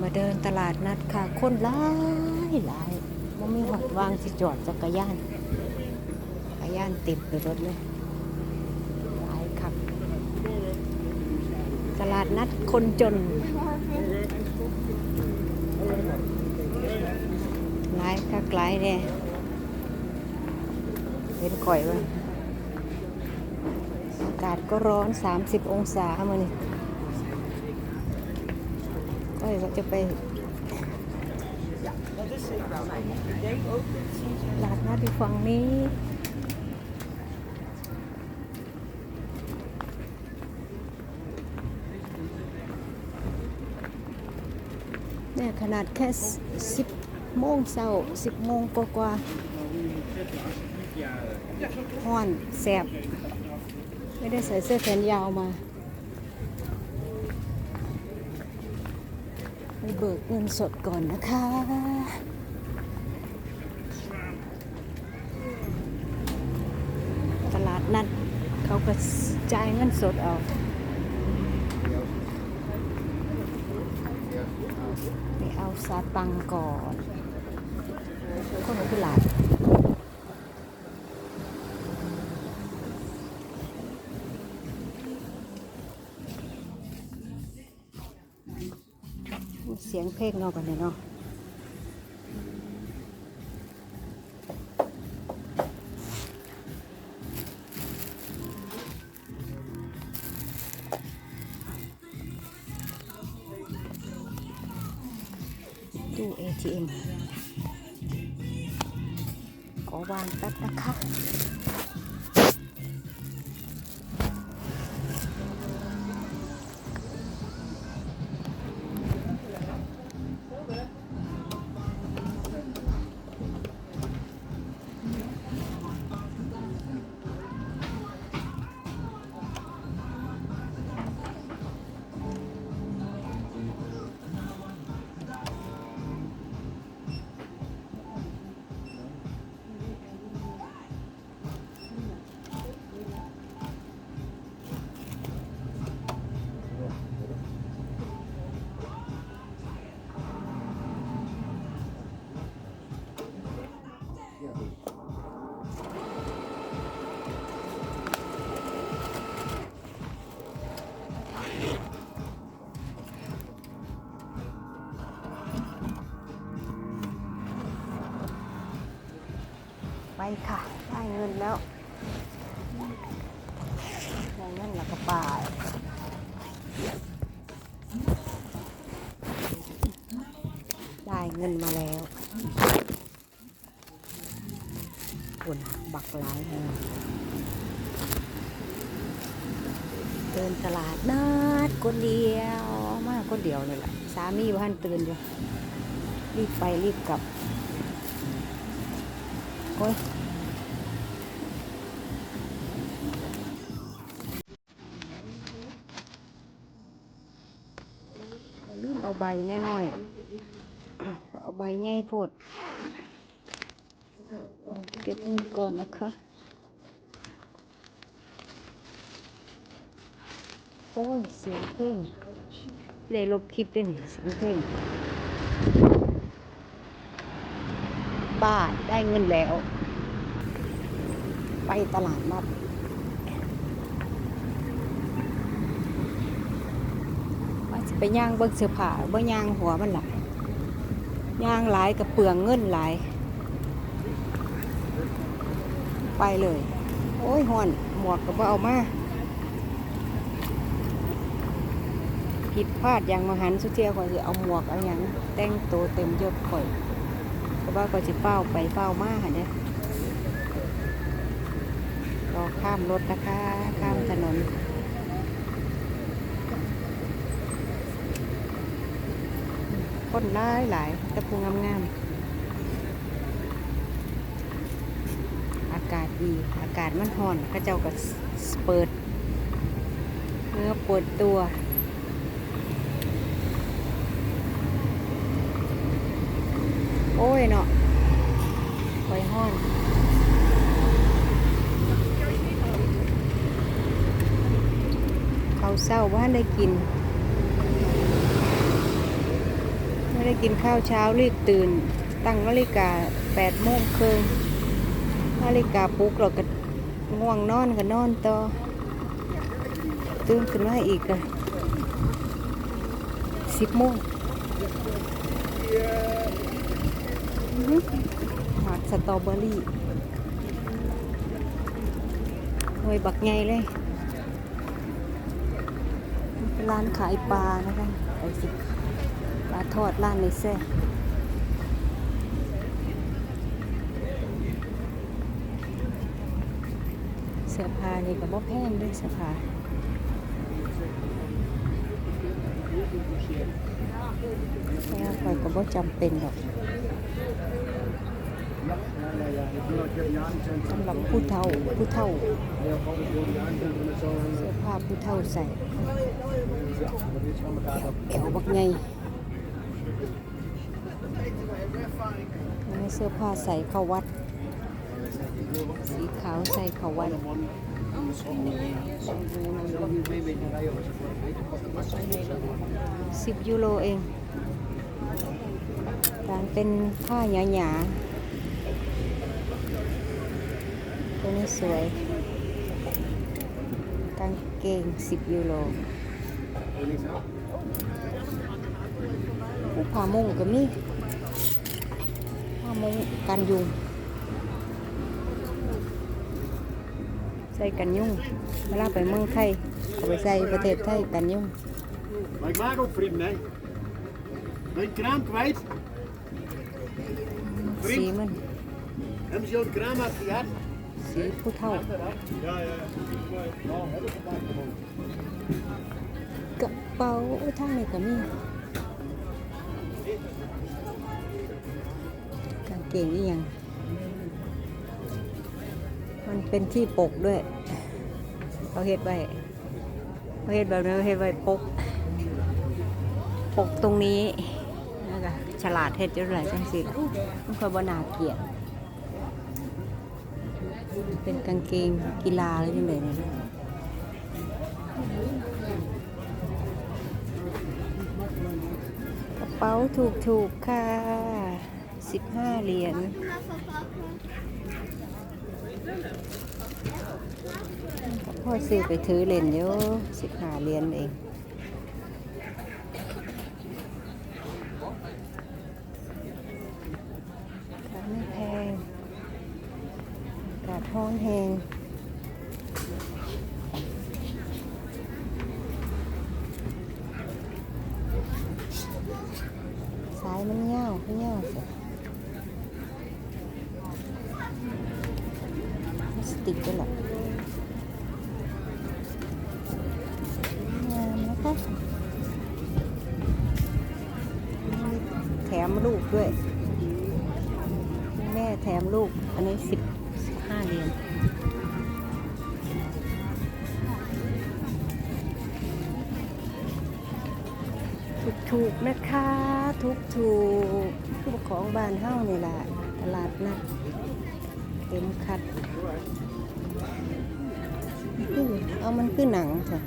มาเดินตลาดนัดค่ะ คนหลายหลายว่ามีหอดวางสิจอดจักรยานจักรยานติดไปรถเลยหลายครับตลาดนัดคนจนหลายคักหลายเนี่ยเห็นก่อยว่าอากาศก็ร้อน 30 องศามานี่ก้ อยว่าจะไปตลาดนัดที่ฝั่งนี้เนี่ยขนาดแค่สิบโมงเช้าสิบโมงกว่าห้อนแสบ ไม่ได้ใส่เสื้อแขนยาวมา ไปเบิกเงินสดก่อนนะคะตลาดนัดเขาก็จ่ายเงินสดเอาไปเอาซาตังก่อนคนละกุหลาด ยงเพลงเนอกกันเลยเนาะตู้ ATM ขอวางแป๊บนะคะ ไปค่ะ ได้เงินแล้วได้เงินแล้วก็ป่าได้เงินมาแล้วคุณบักหลายเลยเดินตลาดนัดคนเดียว มากคนเดียวเลยแหละสามีบ้านตื่นอยู่รีบไปรีบกลับ โอ้ยลืมเอาใบแน้อย เอาใบง่ายโพดเก็บเงินก่อนนะคะโอ้ยเสียงเพลงได้ลบคลิปด้วยนี่เสียงเพลง ป้าได้เงินแล้ว ไปตลาดนัดว่าสิไปย่างเบิ่งเสื้อผ้าเบ่ย่างหัวมันหลายย่างหลายกับเปลืองเงินหลาย ไปเลย โอ้ยหอนหมวกก็บ่เอามาผิดพลาดอย่างมหันสุเทียข่อยสิเอาหมวกเอาหยังแต่งตัวเต็มยศข่อย ก็ว่าก็สิเป้าไปเป้ามาหั่นเด้รอข้ามรถนะคะ ข้ามถนนคนหลายหลายตะพูงามๆ อากาศดี อากาศมันห่อนเข้าเจ้าก็เปิดเนื้อปิดตัว โอ้ยเนาะคอยห้อนเขาวเศร้าว่าได้กิน ไม่ได้กินข้าวเช้ารีบตื่น ตั้งนาฬิกาแปดโมงครึ่งนาฬิกาปลุกเราก็ง่วงนอนก็นอนต่อ ตื่นขึ้นมาอีกก็สิบโมง หอดสตรอเบอรี่หน่วยบักใหญ่เลย ร้านขายปลานะคะไปสิปลาทอดร้านในแซ่เสื้อผ้านี่ก็บ่แพงด้วยเสื้อผ้าแล้วข่อยก็บ่จำเป็นหรอก สำหรับผู้เฒ่าผู้เฒ่าเสื้อผ้าผู้เฒ่าใส่เอวบักไงอันนี้เสื้อผ้าใส่เข้าวัด สีขาวใส่เข้าวัดสิบยูโรเอง เป็นผ้าหยาๆตัวนี้สวยกางเกง 10 ยูโรผู้ผามุงก็มีผ้ามุงกันยุง ใส่กันยุงเวลาไปเมืองไทยเอาไปใส่ประเทศไทยกันยุง Maar ik maak ook vrienden, hè. Mijn kraam kwijt. สีมัน Hebben ze jouw kraam uitgehaald? สีผู้เฒ่า Ja, ja, ja. Nou, hebben ze vandaag gewoon. กระเป๋าอุ๊ยทางนี้ก็มีกางเกงนี่ยัง มันเป็นที่ปกด้วยเขาเฮ็ดไว้เขาเฮ็ดแบบนี้เฮ็ดไว้ปก ปกตรงนี้นะคะ ฉลาดเฮ็ดจังไรจังสิล่มันค่อยบ่น่าเกลียดเป็นกางเกงกีฬาหรือยังไงเนี่ยกระเป๋าถูกถูกๆค่ะ 15 เหรียญพ่อซื้อไปถือเล่นเยอะสิบห้าเหรียญเองขายไม่แพงอากาศร้อน แหงสายมันเงาวเงาวสิพลาสติกด้วยหรอนะคะแถมลูกด้วย แม่แถมลูก อันนี้สิบสิบห้าเหรียญ กนะคะถูกถูกๆคือของบ้านเฮ้านี่แหละตลาดนัดเข็มขัดเอามันคือหนังจ้ะ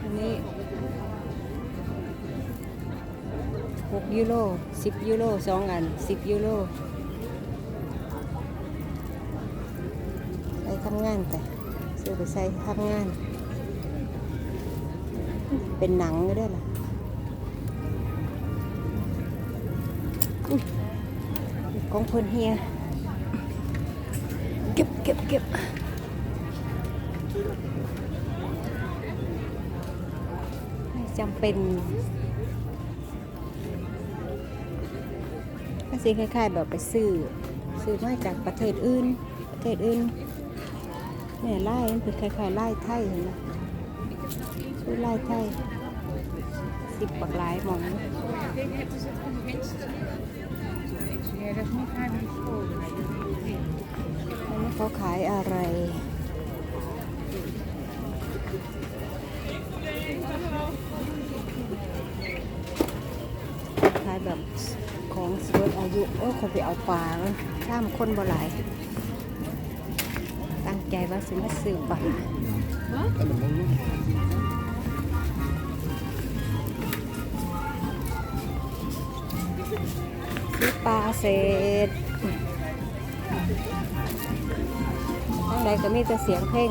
อันนี้หกยูโรสิบยูโรสองอันสิบยูโรำงานแต่ซื้อไปใส่ทำงาน เป็นหนังก็ได้ล่ะของเพิ่นเฮียเก็บเก็บเก็บจำเป็นก็สิคล้ายๆแบบไปซื้อซื้อมาจากประเทศอื่น ประเทศอื่น แม่ไล่มันเป็นคล้ายๆไล่ไทยเห็นไหมซื้อไล่ไทยสิบปักหลายมองนนี้เขาขายอะไรขายแบบของสวดอายุ โอ้คนไปเอาปลาเลยข้ามคนบ่หลาย ว่าสิมาซื้อปลาซื้อปลาเสร็จทางใดก็มีแต่เสียงเพลง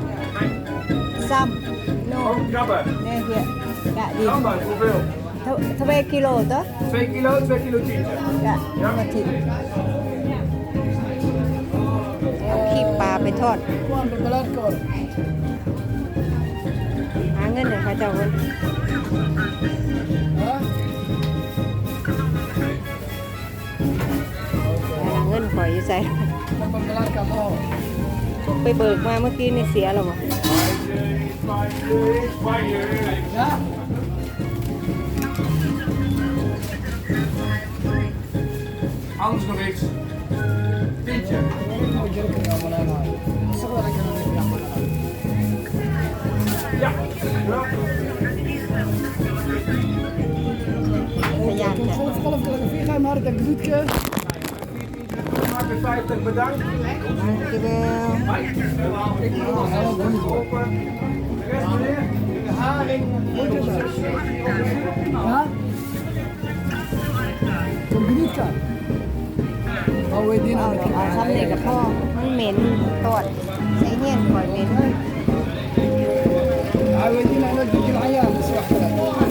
450 gram uh, zeedag. Sam, no, Krabben. nee, hier. Ja, die. Krabben, hoeveel? Tw- Twee kilo, toch? 2 kilo, 2 kilo tientje. Ja, ja. die. เอาขี้ปลาไปทอดหาเงินหน่อยค่ะเจ้าคนหาเงินปล่อยอยู่ใส่ไปเบิกมาเมื่อกี้นี่เสียแล้วบ่ Anders nog iets. Tientje. Ja. ja. พยานจ้ะ Maak er 50, bedankt. กินแล้ว Ik moet nog helemaal open. De rest meneer? De haring. เอาเอาซ้ำนี่กับพ่อมันเหม็นตอดใส่เงี้ยนปล่อยเหม็นได้แล้ว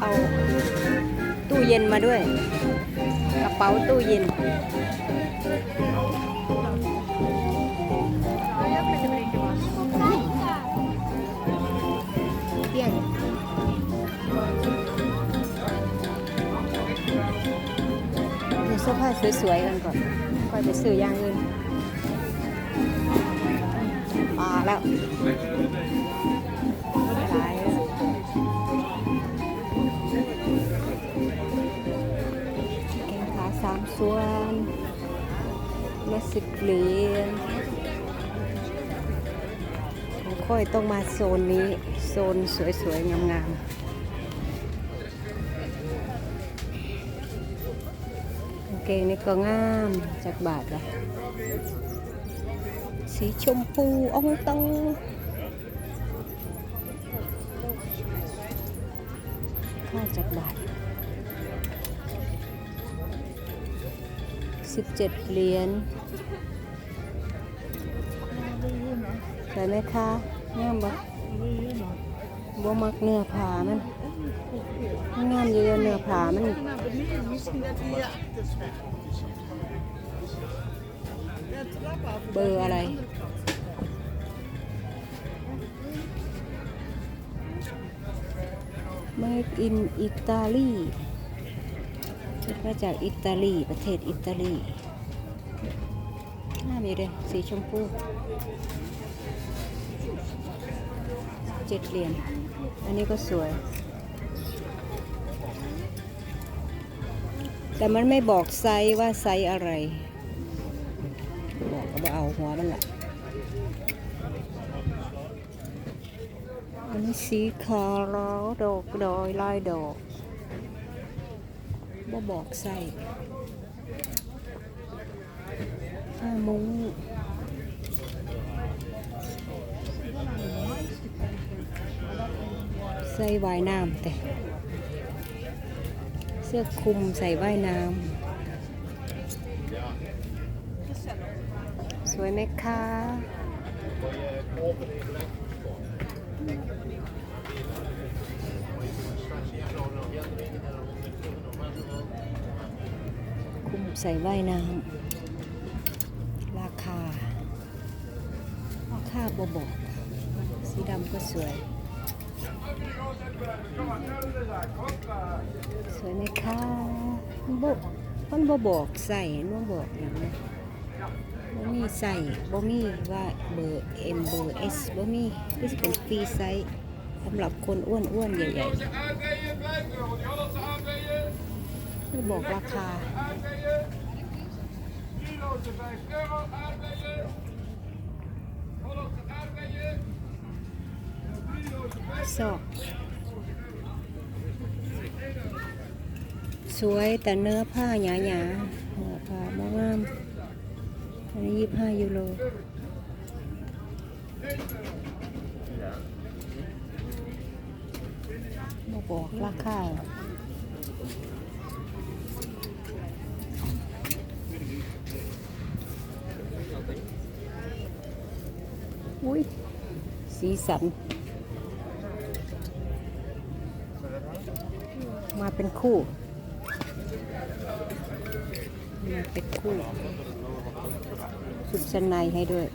เอาตู้เย็นมาด้วย กระเป๋าตู้เย็นเที่ยงดูเสื้อผ้าสวยๆกันก่อน ค่อยไปซื้ออย่างอื่น แล้วแกงขาสามส่วนละสิบเหรียญค่อยต้องมาโซนนี้ โซนสวยๆ งามๆกางเกงนี่ก็งามจากบาทละ สีชมพูอองตองค่าจากบาทสิบเจ็ดเหรียญใส่ไหมคะงามบ่บ่มักเนื้อผามันมันงามอยู่เด้อเนื้อผามัน เบอร์อะไร Made in Italy คิดมาจากอิตาลี ประเทศอิตาลีน่ามีเลยสีชมพูเจ็ดเหรียญอันนี้ก็สวย แต่มันไม่บอกไซส์ว่าไซส์อะไร บอกก็บอเอาหัวมันละอันนี้สีขาวดอกดอยลายดอกบ่บอกใส่ผ้ามุ้งใส่ว่ายน้ำแต่ เสื้อคลุมใส่ว่ายน้ำ สวยไหมคะคุ้มใส่ว่ายน้ำราคา ราคาบบอกสีดำก็สวย สวยไหมคะมันบมันบบอกใส่มันบ่บอกอย่างนี้ มีใส่บ่มีว่าเบอร์ M เบอร์ S บ่มีคือสิเป็นฟรีไซส์สำหรับคนอ้วนๆใหญ่ๆไม่บอกราคาซอกสวยแต่เนื้อผ้าหยาหยาๆ อันนี้ยี่ห้ายูโรมาบอกราคาอุ้ย สีสัน มาเป็นคู่ มาเป็นคู่ ชุดชั้นในให้ด้วย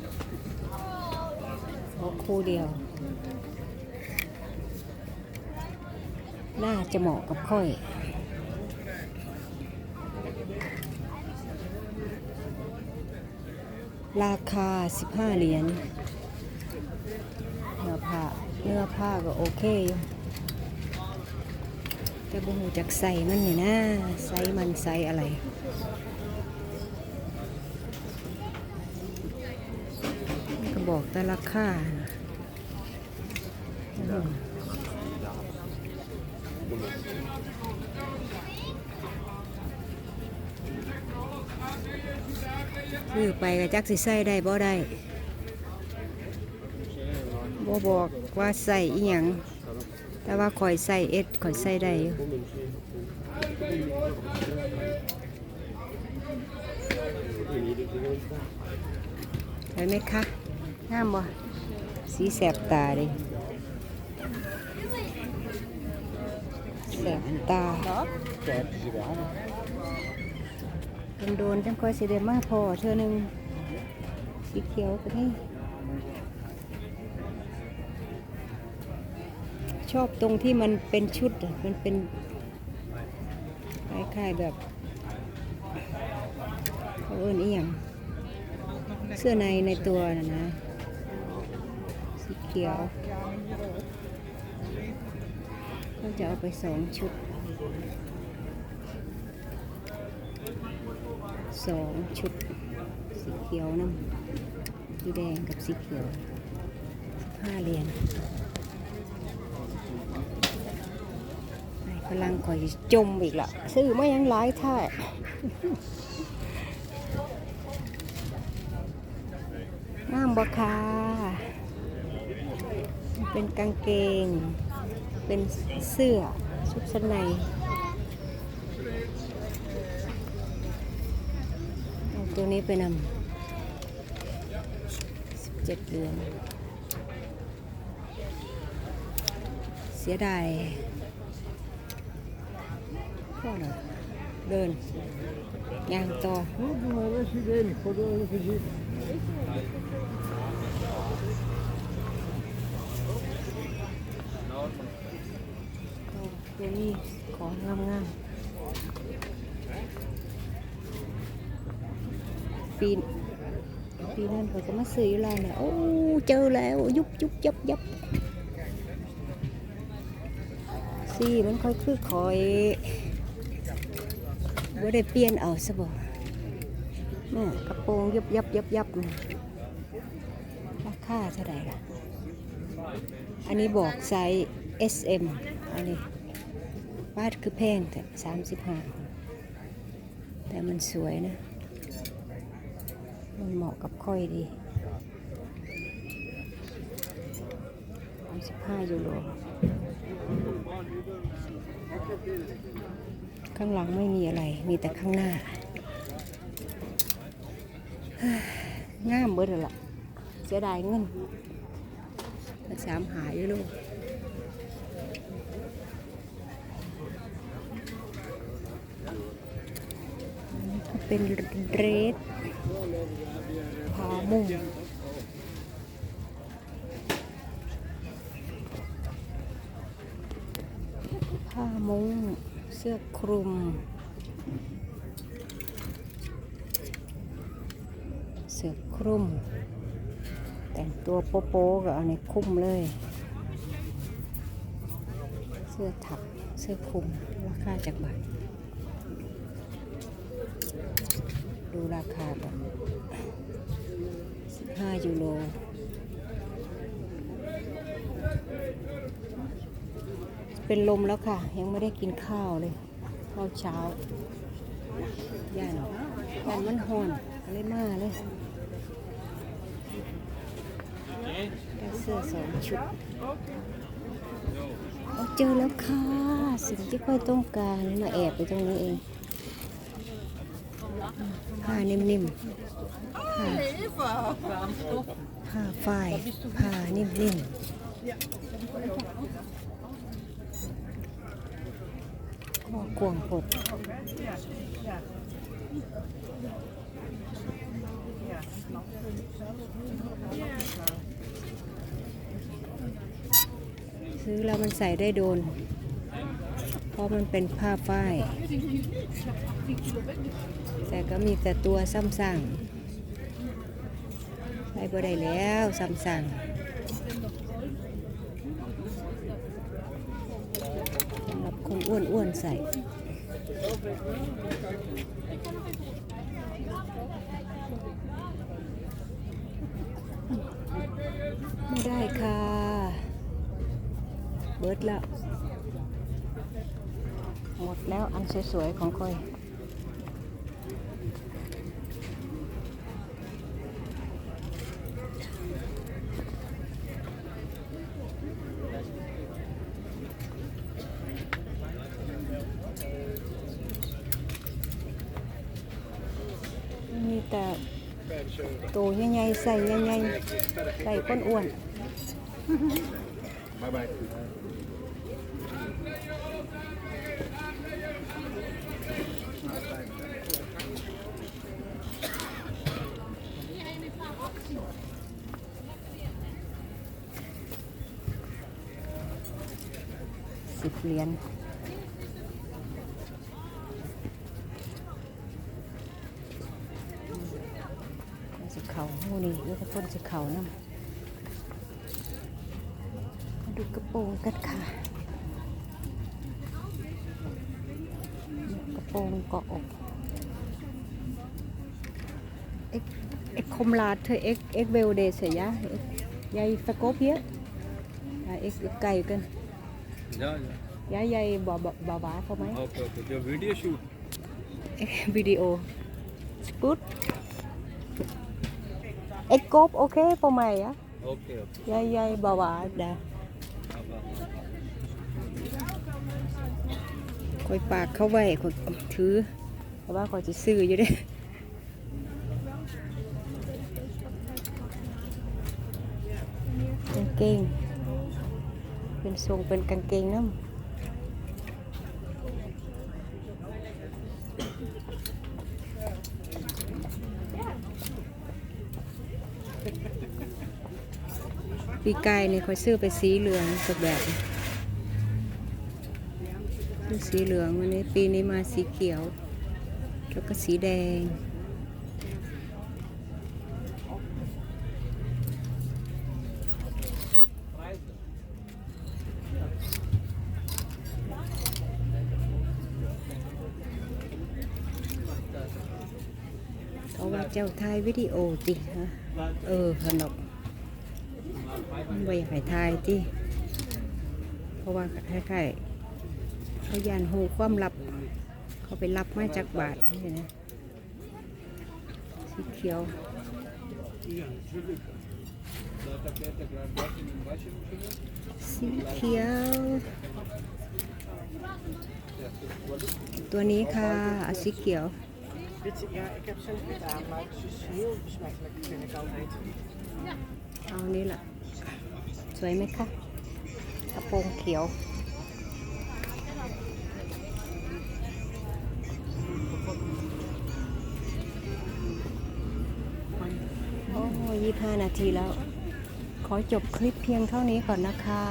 เอาคู่เดียว น่าจะเหมาะกับค่อย ราคา 15 เหรียญเนื้อผ้าเนื้อผ้าก็โอเคอยู่แต่บ่หูจักใส่มันนี่นะใส่มันใส่อะไร แต่ราคาซื้อไปก็จักสิใส่ได้บ่ได้บ่บอกว่าใส่อีหยังแต่ว่าข่อยใส่เอ็ดข่อยใส่ได้อยู่เห็นไหมคะ งามบ่สีแสบตาดิแสบตาโดนๆจังคอยสิเดมาพอเธอหนึ่งสีเขียวก็นี่ชอบตรงที่มันเป็นชุดมันเป็นคล้ายๆแบบเขาเอิ้นอียงเสื้อในในตัวนะนะ เขียว ก็จะเอาไปสองชุดสองชุด สีเขียวน้ำสีแดงกับสีเขียวห้าเหรียญพลังข่อยจมอีกละซื้อไมายังหลายท่างามบ่คา เป็นกางเกง เป็นเสื้อชุดชั้นในเอาตัวนี้ไปนำสิบเจ็ดเหรียญเสียดายพ่อหน่อยเดินยางต่อ เดี๋ยวนี้ของงามงามปีนปีนั้นเขาจะมาซื้ออยู่แล้วเนี่ยโอ้เจอแล้วยุบยุบยับยับสีมันค่อยคือคอยว่าได้เปลี่ยนเอาซะบ่นี่กระโปรงยับยับยับยับราคาเท่าไหร่ล่ะ อันนี้บอกไซส์ S M อันนี้บาทคือแพงแต่สามสิบห้าแต่มันสวยนะ มันเหมาะกับค่อยดีสามสิบห้ายูโรข้างหลังไม่มีอะไร มีแต่ข้างหน้า งามเบิดล้วล่ะเสียดายเงิน มาสามหายอยู่ลูกเป็นเดรสผ้ามุ่งผ้ามุ้งเสื้อคลุม เสื้อคลุม ตัวโป๊ะๆก็เอาในคลุมเลย เสื้อถักเสื้อคลุมราคาจากบาทดูราคาก่อน15ยูโรเป็นลมแล้วค่ะ ยังไม่ได้กินข้าวเลยข้าวเช้าย่านย่านมันหอนอะไรมาเลย ได้เสื้อสองชุดเจอแล้วค่ะ สิ่งที่ค่อยต้องการมาแอบไปตรงนี้เองผ้านิ่มๆผ้าผ้าฝ้ายผ้านิ่มๆก็กวางปด ซื้อแล้วมันใส่ได้โดน เพราะมันเป็นผ้าฝ้าย แต่ก็มีแต่ตัวซ้ำสั่งใส่บ่ได้แล้วซ้ำสั่งสำหรับคนอ้วนๆใส่ เบิดแล้ว หมดแล้วอันสวยๆของค่อยมีแต่โตใหญ่ๆใส่ใหญ่ๆใส่ก้นอ้วน Bye bye. เหรียญสิเขาหูนี่แล้วก็ต้นสิเขาน้ำมาดูกระโปรงกันค่ะ กระโปรงเกาะอกเอ็กเอ็กคมลาเธอเอ็กเอ็กเวลเดสยะยายสกอปเยอะเอ็กไก่กัน Yeah, yeah. ยายยายบ่บ่บ่าวาเขาไหม Okay, okay. Your video shoot. วิดีโอสกูดเอ็กโกบโอเคปะไหมอะ Okay, okay. ยายยายบ่าวาดาคอยปากเข้าไว้คอยถือเพราะว่าคอยจะซื้ออยู่เด้กางเกง เป็นทรงเป็นกางเกงน้ำ ปีกายนี่เขาซื้อไปสีเหลืองสักแบบสีเหลืองวันนี้ปีนี้มาสีเขียว แล้วก็สีแดง เขาว่าเจ้าไทยวิดีโอติฮะเออขนม มันบ่อยากให้ทายที่เพราะว่าคล้ายๆเขายานหูความลับ เขาไปรับมาจากบาทนี่นะสีเขียวสีเขียว ตัวนี้ค่ะอะสีเขียว Dit, ja, ik heb zelf gedaan, maar het is heel besmettelijk, vind ik altijd. เอานี่แหละ วยไหมคะกระโปรงเขียวโอ้ยี่ห้านาทีแล้ว ขอจบคลิปเพียงเท่านี้ก่อนนะคะ